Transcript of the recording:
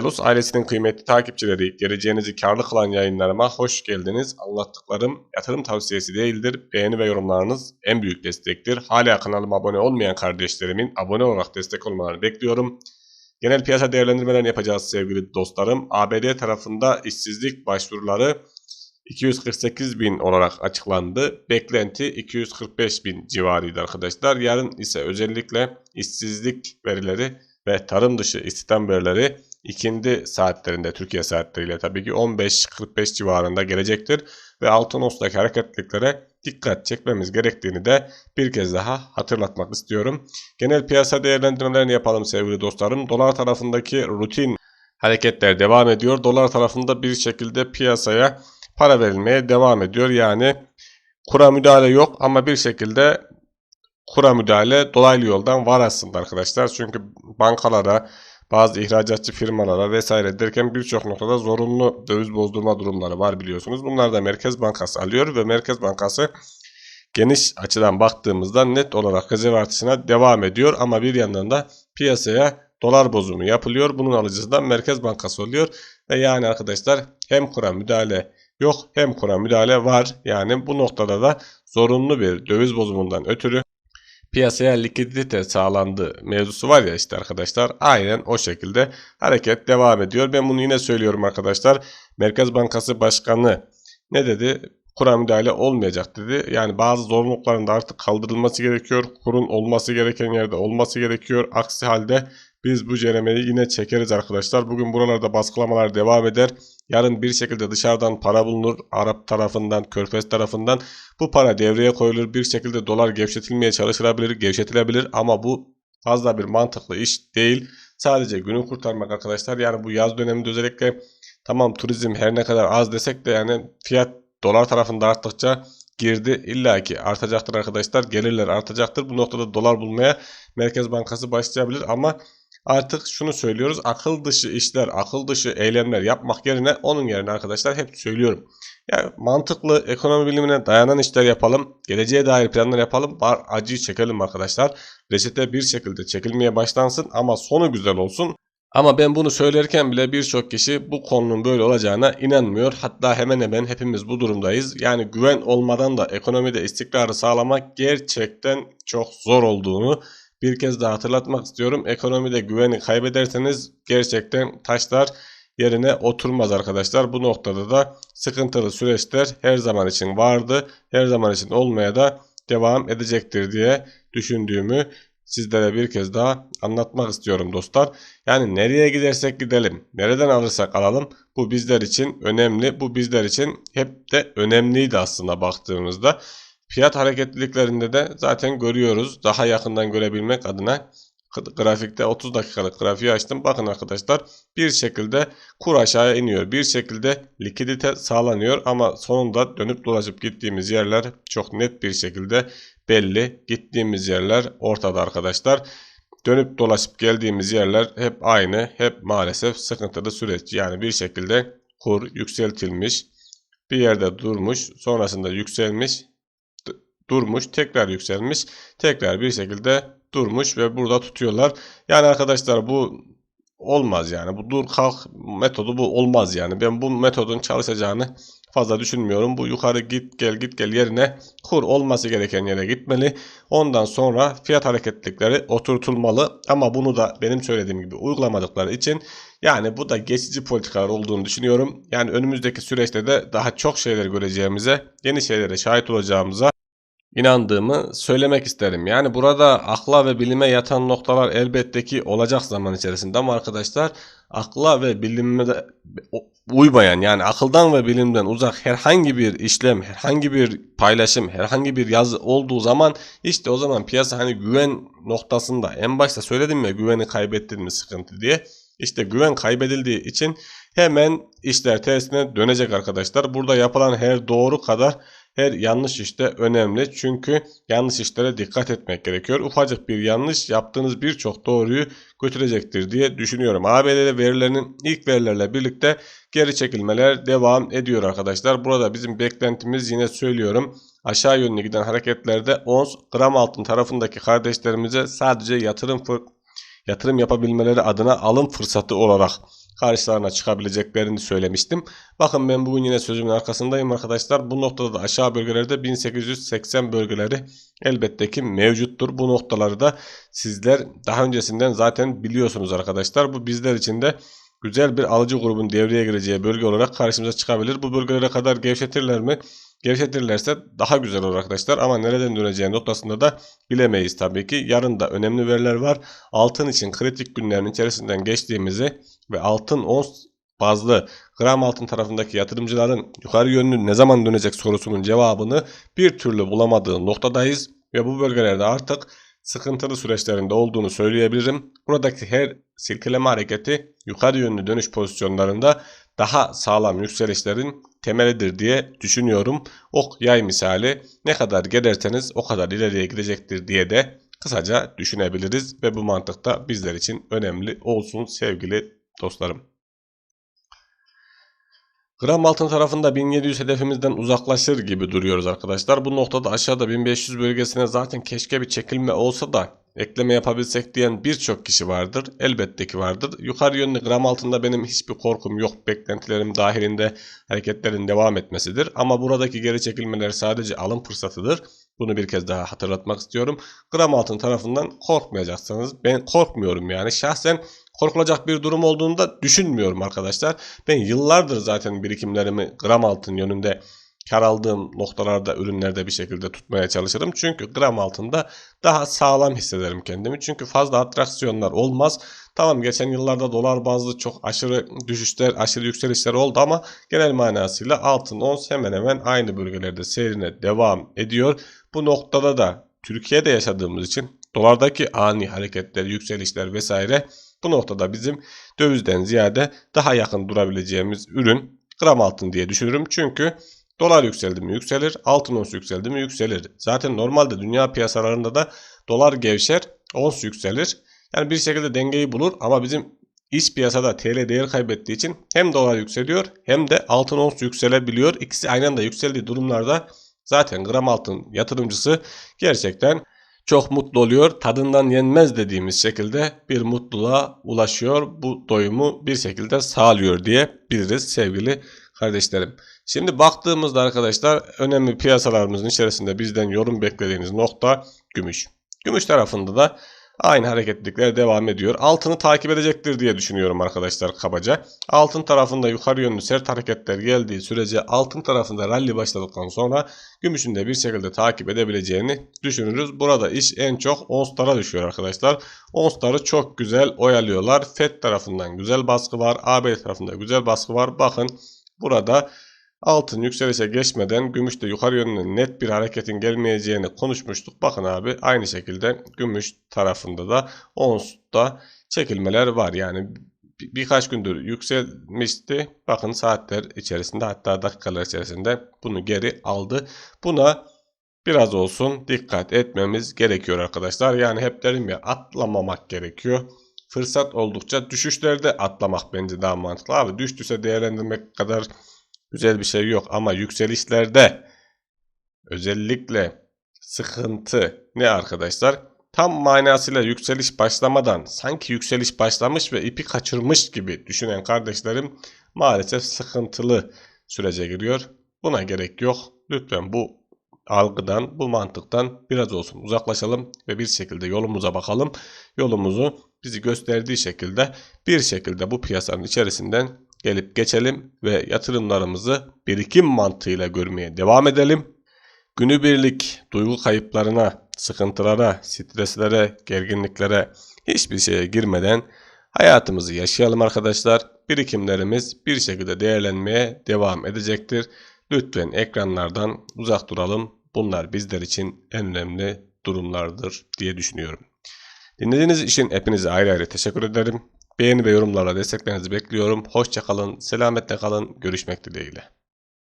Velus ailesinin kıymetli takipçileri, geleceğinizi karlı kılan yayınlarıma hoş geldiniz. Anlattıklarım yatırım tavsiyesi değildir. Beğeni ve yorumlarınız en büyük destektir. Hala kanalıma abone olmayan kardeşlerimin abone olarak destek olmalarını bekliyorum. Genel piyasa değerlendirmelerini yapacağız sevgili dostlarım. ABD tarafında işsizlik başvuruları 248 bin olarak açıklandı. Beklenti 245 bin civarıydı arkadaşlar. Yarın ise özellikle işsizlik verileri ve tarım dışı istihdam verileri ikindi saatlerinde Türkiye saatleriyle tabii ki 15-45 civarında gelecektir. Ve altın onsdaki hareketliliklere dikkat çekmemiz gerektiğini de bir kez daha hatırlatmak istiyorum. Genel piyasa değerlendirmelerini yapalım sevgili dostlarım. Dolar tarafındaki rutin hareketler devam ediyor. Dolar tarafında bir şekilde piyasaya para verilmeye devam ediyor. Yani kura müdahale yok ama bir şekilde kura müdahale dolaylı yoldan var aslında arkadaşlar. Çünkü bankalara, bazı ihracatçı firmalara vesaire derken birçok noktada zorunlu döviz bozdurma durumları var biliyorsunuz. Bunlar da Merkez Bankası alıyor ve Merkez Bankası geniş açıdan baktığımızda net olarak rezerv artışına devam ediyor. Ama bir yandan da piyasaya dolar bozumu yapılıyor. Bunun alıcısı da Merkez Bankası oluyor. Ve yani arkadaşlar hem kura müdahale yok hem kura müdahale var. Yani bu noktada da zorunlu bir döviz bozumundan ötürü piyasaya likidite sağlandı mevzusu var ya işte arkadaşlar aynen o şekilde hareket devam ediyor. Ben bunu yine söylüyorum arkadaşlar. Merkez Bankası Başkanı ne dedi? Kura müdahale olmayacak dedi. Yani bazı zorunlulukların da artık kaldırılması gerekiyor. Kurun olması gereken yerde olması gerekiyor. Aksi halde biz bu ceremeyi yine çekeriz arkadaşlar. Bugün buralarda baskılamalar devam eder. Yarın bir şekilde dışarıdan para bulunur. Arap tarafından, Körfez tarafından. Bu para devreye koyulur. Bir şekilde dolar gevşetilmeye çalışılabilir, gevşetilebilir. Ama bu fazla bir mantıklı iş değil. Sadece günü kurtarmak arkadaşlar. Yani bu yaz döneminde özellikle tamam turizm her ne kadar az desek de yani fiyat dolar tarafında arttıkça girdi illaki artacaktır arkadaşlar. Gelirler artacaktır. Bu noktada dolar bulmaya Merkez Bankası başlayabilir ama Artık şunu söylüyoruz. Akıl dışı işler, akıl dışı eylemler yapmak yerine onun yerine arkadaşlar hep söylüyorum. Yani mantıklı ekonomi bilimine dayanan işler yapalım. Geleceğe dair planlar yapalım. Var acıyı çekelim arkadaşlar. Reçete bir şekilde çekilmeye başlansın ama sonu güzel olsun. Ama ben bunu söylerken bile birçok kişi bu konunun böyle olacağına inanmıyor. Hatta hemen hemen hepimiz bu durumdayız. Yani güven olmadan da ekonomide istikrarı sağlamak gerçekten çok zor olduğunu bir kez daha hatırlatmak istiyorum. Ekonomide güveni kaybederseniz gerçekten taşlar yerine oturmaz arkadaşlar. Bu noktada da sıkıntılı süreçler her zaman için vardı. Her zaman için olmaya da devam edecektir diye düşündüğümü sizlere bir kez daha anlatmak istiyorum dostlar. Yani nereye gidersek gidelim, nereden alırsak alalım bu bizler için önemli. Bu bizler için hep de önemliydi aslında baktığımızda. Fiyat hareketliliklerinde de zaten görüyoruz. Daha yakından görebilmek adına grafikte 30 dakikalık grafiği açtım. Bakın arkadaşlar bir şekilde kur aşağıya iniyor. Bir şekilde likidite sağlanıyor ama sonunda dönüp dolaşıp gittiğimiz yerler çok net bir şekilde belli. Gittiğimiz yerler ortada arkadaşlar. Dönüp dolaşıp geldiğimiz yerler hep aynı. Hep maalesef sıkıntılı süreç. Yani bir şekilde kur yükseltilmiş. Bir yerde durmuş. Sonrasında yükselmiş durmuş, tekrar yükselmiş, tekrar bir şekilde durmuş ve burada tutuyorlar. Yani arkadaşlar bu olmaz yani. Bu dur kalk metodu bu olmaz yani. Ben bu metodun çalışacağını fazla düşünmüyorum. Bu yukarı git gel git gel yerine kur olması gereken yere gitmeli. Ondan sonra fiyat hareketlikleri oturtulmalı. Ama bunu da benim söylediğim gibi uygulamadıkları için yani bu da geçici politikalar olduğunu düşünüyorum. Yani önümüzdeki süreçte de daha çok şeyler göreceğimize, yeni şeylere şahit olacağımıza inandığımı söylemek isterim. Yani burada akla ve bilime yatan noktalar elbette ki olacak zaman içerisinde ama arkadaşlar akla ve bilime de uymayan yani akıldan ve bilimden uzak herhangi bir işlem, herhangi bir paylaşım, herhangi bir yazı olduğu zaman işte o zaman piyasa hani güven noktasında en başta söyledim ya güveni kaybettin mi sıkıntı diye. İşte güven kaybedildiği için hemen işler tersine dönecek arkadaşlar. Burada yapılan her doğru kadar her yanlış işte önemli. Çünkü yanlış işlere dikkat etmek gerekiyor. Ufacık bir yanlış yaptığınız birçok doğruyu götürecektir diye düşünüyorum. ABD verilerinin ilk verilerle birlikte geri çekilmeler devam ediyor arkadaşlar. Burada bizim beklentimiz yine söylüyorum. Aşağı yönlü giden hareketlerde ons gram altın tarafındaki kardeşlerimize sadece yatırım yatırım yapabilmeleri adına alım fırsatı olarak karşılarına çıkabileceklerini söylemiştim. Bakın ben bugün yine sözümün arkasındayım arkadaşlar. Bu noktada da aşağı bölgelerde 1880 bölgeleri elbette ki mevcuttur. Bu noktaları da sizler daha öncesinden zaten biliyorsunuz arkadaşlar. Bu bizler için de güzel bir alıcı grubun devreye gireceği bölge olarak karşımıza çıkabilir. Bu bölgelere kadar gevşetirler mi? Gevşetirlerse daha güzel olur arkadaşlar ama nereden döneceği noktasında da bilemeyiz tabii ki. Yarın da önemli veriler var. Altın için kritik günlerin içerisinden geçtiğimizi ve altın ons bazlı gram altın tarafındaki yatırımcıların yukarı yönlü ne zaman dönecek sorusunun cevabını bir türlü bulamadığı noktadayız ve bu bölgelerde artık sıkıntılı süreçlerinde olduğunu söyleyebilirim. Buradaki her silkeleme hareketi yukarı yönlü dönüş pozisyonlarında daha sağlam yükselişlerin temelidir diye düşünüyorum. Ok yay misali ne kadar gelirseniz o kadar ileriye gidecektir diye de kısaca düşünebiliriz ve bu mantıkta bizler için önemli olsun sevgili dostlarım. Gram altın tarafında 1700 hedefimizden uzaklaşır gibi duruyoruz arkadaşlar. Bu noktada aşağıda 1500 bölgesine zaten keşke bir çekilme olsa da ekleme yapabilsek diyen birçok kişi vardır. Elbette ki vardır. Yukarı yönlü gram altında benim hiçbir korkum yok. Beklentilerim dahilinde hareketlerin devam etmesidir. Ama buradaki geri çekilmeler sadece alım fırsatıdır. Bunu bir kez daha hatırlatmak istiyorum. Gram altın tarafından korkmayacaksınız. Ben korkmuyorum yani. Şahsen korkulacak bir durum olduğunu da düşünmüyorum arkadaşlar. Ben yıllardır zaten birikimlerimi gram altın yönünde kar aldığım noktalarda ürünlerde bir şekilde tutmaya çalışırım. Çünkü gram altında daha sağlam hissederim kendimi. Çünkü fazla atraksiyonlar olmaz. Tamam geçen yıllarda dolar bazlı çok aşırı düşüşler, aşırı yükselişler oldu ama genel manasıyla altın ons hemen hemen aynı bölgelerde seyrine devam ediyor. Bu noktada da Türkiye'de yaşadığımız için dolardaki ani hareketler, yükselişler vesaire bu noktada bizim dövizden ziyade daha yakın durabileceğimiz ürün gram altın diye düşünürüm. Çünkü dolar yükseldi mi yükselir, altın ons yükseldi mi yükselir. Zaten normalde dünya piyasalarında da dolar gevşer, ons yükselir. Yani bir şekilde dengeyi bulur ama bizim iç piyasada TL değer kaybettiği için hem dolar yükseliyor hem de altın ons yükselebiliyor. İkisi aynı anda yükseldiği durumlarda zaten gram altın yatırımcısı gerçekten çok mutlu oluyor. Tadından yenmez dediğimiz şekilde bir mutluluğa ulaşıyor. Bu doyumu bir şekilde sağlıyor diye biliriz sevgili kardeşlerim. Şimdi baktığımızda arkadaşlar önemli piyasalarımızın içerisinde bizden yorum beklediğiniz nokta gümüş. Gümüş tarafında da Aynı hareketlilikler devam ediyor. Altını takip edecektir diye düşünüyorum arkadaşlar kabaca. Altın tarafında yukarı yönlü sert hareketler geldiği sürece altın tarafında rally başladıktan sonra gümüşün de bir şekilde takip edebileceğini düşünürüz. Burada iş en çok onslara düşüyor arkadaşlar. Onsları çok güzel oyalıyorlar. FED tarafından güzel baskı var. AB tarafında güzel baskı var. Bakın burada Altın yükselişe geçmeden gümüşte yukarı yönlü net bir hareketin gelmeyeceğini konuşmuştuk. Bakın abi aynı şekilde gümüş tarafında da onsta çekilmeler var. Yani bir, birkaç gündür yükselmişti. Bakın saatler içerisinde hatta dakikalar içerisinde bunu geri aldı. Buna biraz olsun dikkat etmemiz gerekiyor arkadaşlar. Yani hep derim ya atlamamak gerekiyor. Fırsat oldukça düşüşlerde atlamak bence daha mantıklı. Abi düştüyse değerlendirmek kadar güzel bir şey yok ama yükselişlerde özellikle sıkıntı ne arkadaşlar? Tam manasıyla yükseliş başlamadan sanki yükseliş başlamış ve ipi kaçırmış gibi düşünen kardeşlerim maalesef sıkıntılı sürece giriyor. Buna gerek yok. Lütfen bu algıdan, bu mantıktan biraz olsun uzaklaşalım ve bir şekilde yolumuza bakalım. Yolumuzu bizi gösterdiği şekilde bir şekilde bu piyasanın içerisinden gelip geçelim ve yatırımlarımızı birikim mantığıyla görmeye devam edelim. Günübirlik duygu kayıplarına, sıkıntılara, streslere, gerginliklere hiçbir şeye girmeden hayatımızı yaşayalım arkadaşlar. Birikimlerimiz bir şekilde değerlenmeye devam edecektir. Lütfen ekranlardan uzak duralım. Bunlar bizler için en önemli durumlardır diye düşünüyorum. Dinlediğiniz için hepinize ayrı ayrı teşekkür ederim. Beğeni ve yorumlarla desteklerinizi bekliyorum. Hoşçakalın, selametle kalın, görüşmek dileğiyle.